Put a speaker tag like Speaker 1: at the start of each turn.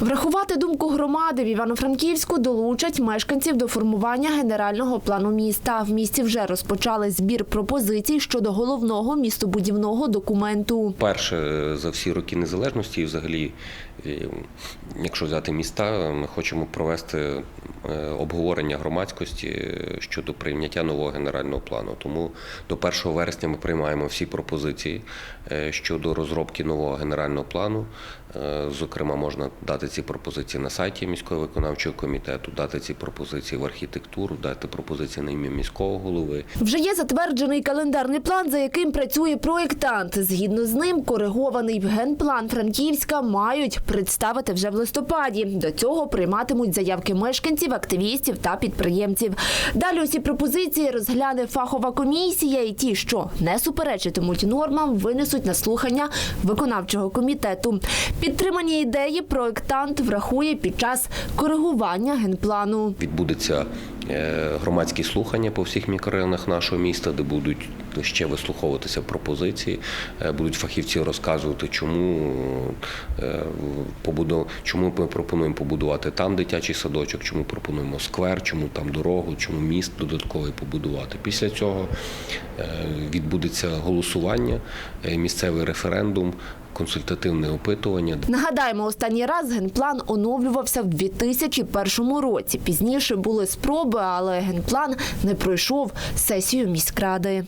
Speaker 1: Врахувати думку громади в Івано-Франківську долучать мешканців до формування генерального плану міста. В місті вже розпочали збір пропозицій щодо головного містобудівного документу.
Speaker 2: Перше е, за всі роки незалежності, взагалі, е, якщо взяти міста, ми хочемо провести обговорення громадськості е, щодо прийняття нового генерального плану. Тому до 1 вересня ми приймаємо всі пропозиції е, щодо розробки нового генерального плану. Е, Зокрема, можна дати ці пропозиції на сайті міського виконавчого комітету, дати ці пропозиції в архітектуру, дати пропозиції на ім'я міського голови.
Speaker 1: Вже є затверджений календарний план, за яким працює проєктант. Згідно з ним, коригований генплан Франківська мають представити вже в листопаді. До цього прийматимуть заявки мешканців, активістів та підприємців. Далі усі пропозиції розгляне фахова комісія, і ті, що не суперечитимуть нормам, винесуть на слухання виконавчого комітету. Підтримані ідеї проєктант врахує під час коригування генплану.
Speaker 2: Відбудеться громадські слухання по всіх мікрорайонах нашого міста, де будуть ще вислуховуватися пропозиції, е, будуть фахівці розказувати, чому е, чому ми пропонуємо побудувати там дитячий садочок, чому пропонуємо сквер, чому там дорогу, чому міст додатковий побудувати. Після цього е, відбудеться голосування, е, місцевий референдум, консультативне опитування.
Speaker 1: Нагадаємо, останній раз генплан оновлювався в 2001 році. Пізніше були спроби, але генплан не пройшов сесію міськради.